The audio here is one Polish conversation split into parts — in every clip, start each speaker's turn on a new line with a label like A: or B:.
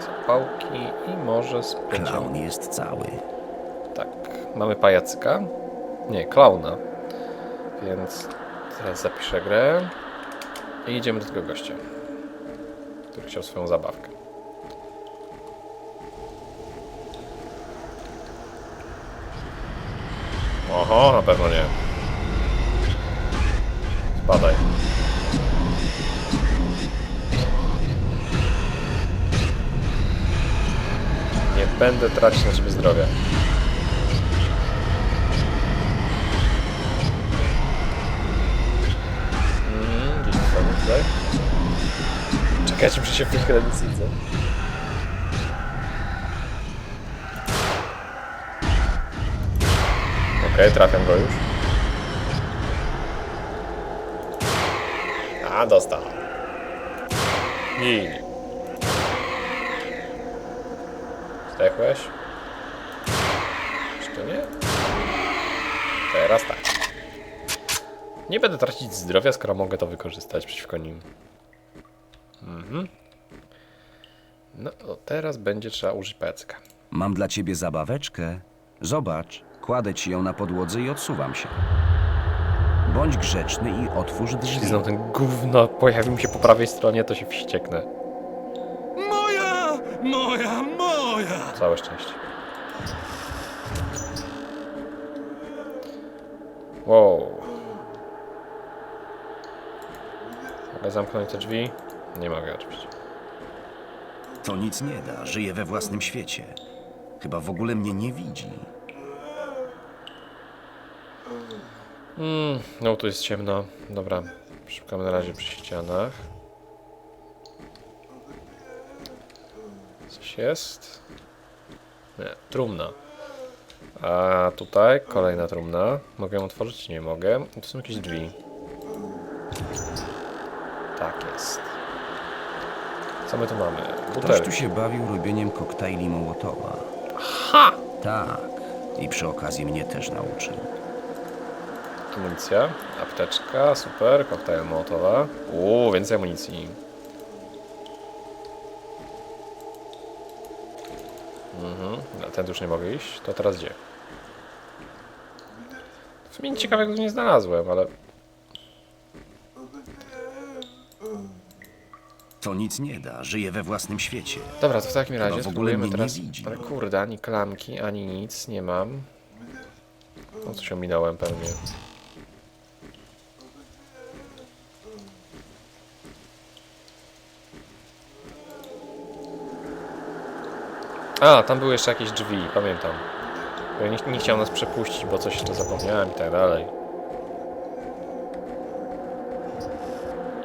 A: Zapałki i może spędzimy.
B: Klaun jest cały.
A: Tak, mamy pajacyka. Nie, klauna. Więc teraz zapiszę grę. I idziemy do tego gościa, który chciał swoją zabawkę. Oho, na pewno nie. Spadaj. Nie będę tracić na ciebie zdrowia. Mm. Czekajcie, muszę się wychylać nic widzę. Okej, trafiam go już. A, dostał. I. Zdechłeś? Jeszcze nie? Teraz tak. Nie będę tracić zdrowia, skoro mogę to wykorzystać przeciwko nim. Mhm. No, to teraz będzie trzeba użyć pecka.
B: Mam dla ciebie zabaweczkę. Zobacz, kładę ci ją na podłodze i odsuwam się. Bądź grzeczny i otwórz drzwi.
A: Jeśli znowu ten gówno pojawi mi się po prawej stronie, to się wścieknę.
C: Moja! Moja!
A: Całe szczęście. Wow. Mogę zamknąć te drzwi? Nie mogę oczywiście.
B: To nic nie da, żyje we własnym świecie. Chyba w ogóle mnie nie widzi.
A: Mm, no tu jest ciemno. Dobra, szukam na razie przy ścianach. Coś jest? Nie, trumna. A tutaj kolejna trumna. Mogę ją otworzyć? Nie mogę. Tu są jakieś drzwi. Tak jest. Co my tu mamy?
B: Ktoś
A: Butelki.
B: tu się bawił robieniem koktajli Mołotowa.
A: Ha!
B: Tak. I przy okazji mnie też nauczył.
A: Amunicja, apteczka, super, koktajl mołotowa. Uuu, więcej amunicji. Mhm, ten już nie mogę iść, to teraz gdzie? W sumie nic ciekawego tu nie znalazłem, ale
B: To nic nie da, żyje we własnym świecie.
A: Dobra, to w takim razie
B: w ogóle
A: spróbujemy
B: mnie nie
A: teraz...
B: widzi.
A: Ale kurde, ani klamki, ani nic nie mam. No coś ominąłem pewnie. A, tam były jeszcze jakieś drzwi, pamiętam. Nie, nie chciał nas przepuścić, bo coś jeszcze zapomniałem i tak dalej.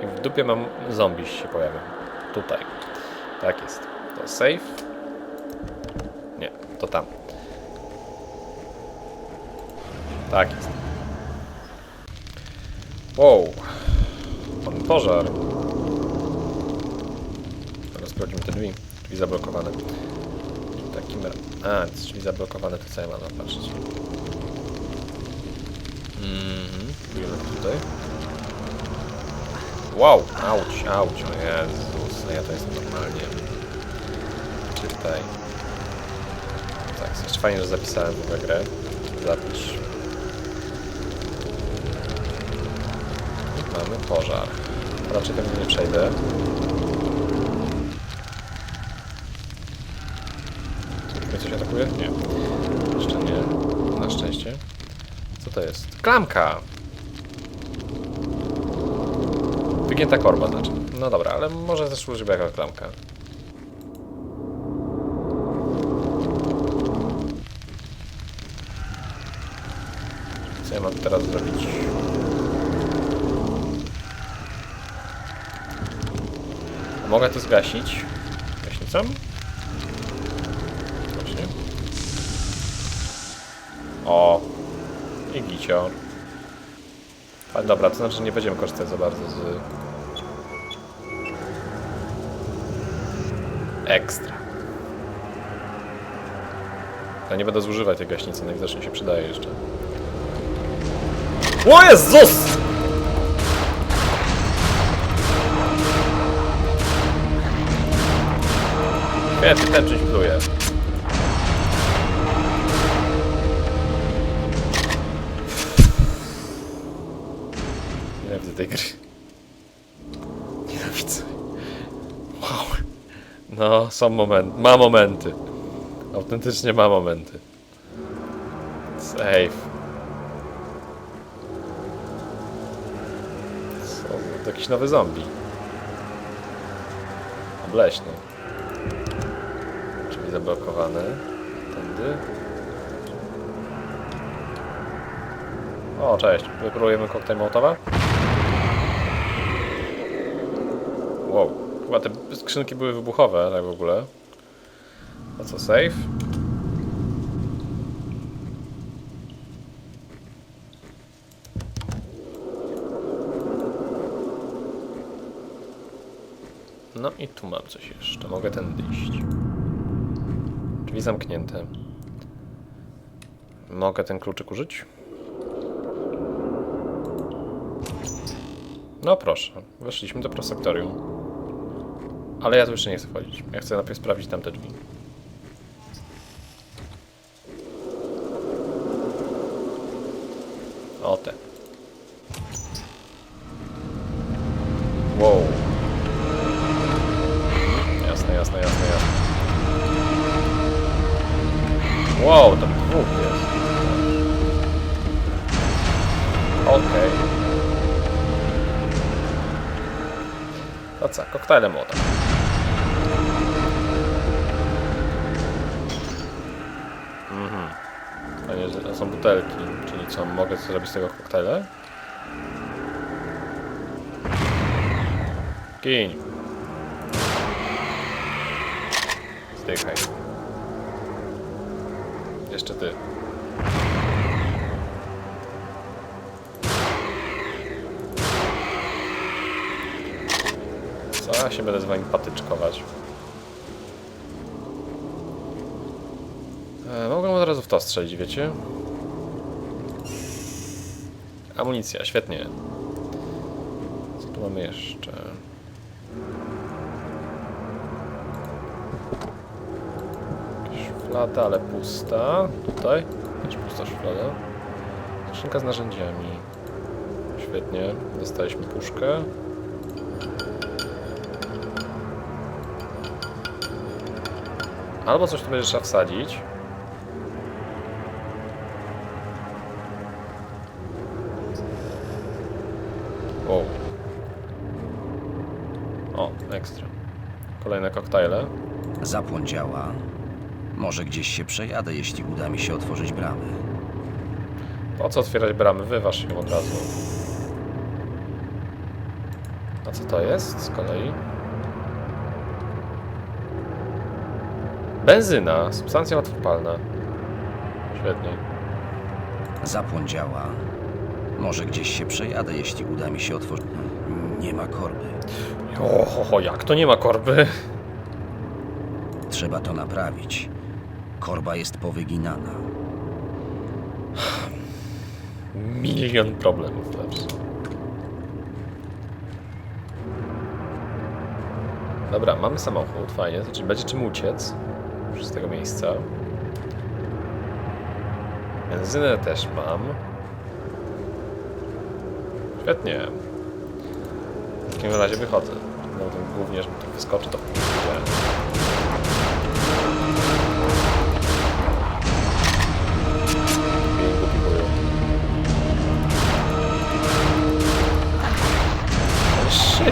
A: I w dupie mam zombie się pojawią. Tutaj. Tak jest. To safe. Nie, to tam. Tak jest. Wow. Pan pożar. Teraz sprawdzimy te drzwi. Drzwi zablokowane. Takim A, drzwi zablokowane, to ja mam zobaczyć? Mhm. Idziemy tutaj. Wow, auć, auć, o Jezus, no ja to jest normalnie. Czytaj. Tak, jeszcze fajnie, że zapisałem w ogóle grę. Zapisz. Mamy pożar. Raczej tego nie przejdę. Nie. Jeszcze nie. Na szczęście. Co to jest? Klamka! Wygięta korba znaczy. No dobra, ale może też służy jako klamka. Co ja mam teraz zrobić? Mogę to zgasić gaśnicą? O! I gicior. Ale dobra, to znaczy nie będziemy korzystać za bardzo z... Ekstra. Ja nie będę zużywać tej gaśnicy, najwidoczniej się przydaje jeszcze. O Jezus! Świetnie, ten czymś pluje. Nienawidzę tej gry. Nienawidzę. Wow. No, są momenty. Ma momenty. Autentycznie ma momenty. Safe. Co? To jakiś nowy zombie. Obleśny. Drzwi zablokowane. Tędy. O, cześć. Wypróbujemy koktajl Mołotowa? Wow. Chyba te skrzynki były wybuchowe, tak w ogóle. A co, safe? No i tu mam coś jeszcze. Mogę tędy iść. Drzwi zamknięte. Mogę ten kluczyk użyć? No proszę, weszliśmy do prosektorium. Ale ja tu jeszcze nie chcę wchodzić. Ja chcę najpierw sprawdzić tamte drzwi. O te. Wow. Jasne, jasne, jasne, jasne. Wow, tam dwóch jest. Okej. To co, koktajle młota. Mhm. Fajnie, że to są butelki, czyli co, mogę zrobić z tego koktajle? Kiń. Zdychaj. Jeszcze ty. Co ja się będę z wami patyczkować? E, mogę od razu w to strzelić, wiecie? Amunicja, świetnie. Co tu mamy jeszcze? Szuflada, ale pusta. Tutaj? Też pusta szuflada. Skrzynka z narzędziami. Świetnie. Dostaliśmy puszkę. Albo coś tu będzie trzeba wsadzić. Wow. O, ekstra. Kolejne koktajle.
B: Zapłon działa. Może gdzieś się przejadę, jeśli uda mi się otworzyć bramy.
A: Po co otwierać bramy? Wyważ ją od razu. A co to jest z kolei? Benzyna, substancja łatwopalna. Świetnie.
B: Zapłon działa. Może gdzieś się przejadę, jeśli uda mi się otworzyć. Nie ma korby.
A: O, ho, ho, jak to nie ma korby?
B: Trzeba to naprawić. Korba jest powyginana.
A: Milion problemów zawsze. Dobra, mamy samochód, fajnie, znaczy będzie czym uciec z tego miejsca. Benzynę też mam. Świetnie. W takim razie wychodzę. No głównie, żeby to wyskoczy, to. Ale szybki.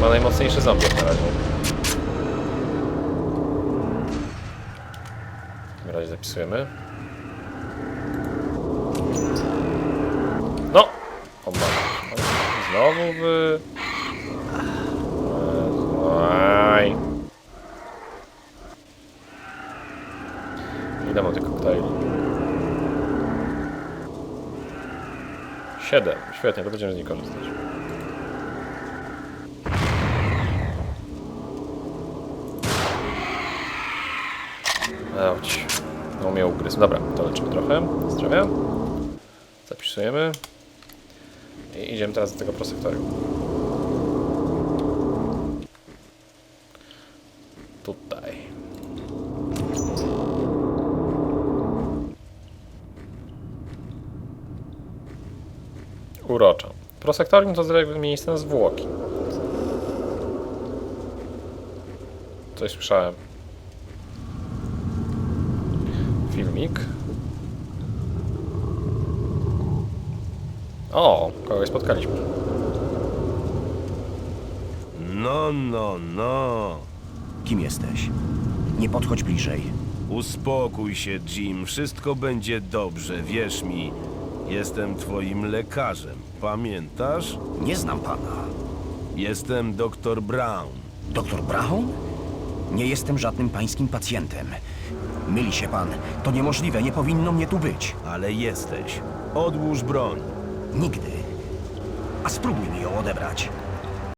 A: Ma najmocniejszy zombie na razie. W takim razie zapisujemy. No! O matko. Znowu wy... Aj. Ile mam tych koktajli? Siedem. Świetnie, to będziemy z nich korzystać. Auć. No mnie ugryzł. Dobra, to leczymy trochę. Zdrowia. Zapisujemy. I idziemy teraz do tego prosektorium. tutaj. Uroczo. Prosektorium to zaległe miejsce na zwłoki. Coś słyszałem. Filmik. O, kogoś spotkaliśmy.
D: No, no, no.
B: Kim jesteś? Nie podchodź bliżej.
D: Uspokój się, Jim. Wszystko będzie dobrze, wierz mi. Jestem twoim lekarzem. Pamiętasz?
B: Nie znam pana.
D: Jestem dr Brown.
B: Doktor Brown? Nie jestem żadnym pańskim pacjentem. Myli się pan. To niemożliwe, nie powinno mnie tu być.
D: Ale jesteś. Odłóż broń.
B: Nigdy. A spróbuj mi ją odebrać.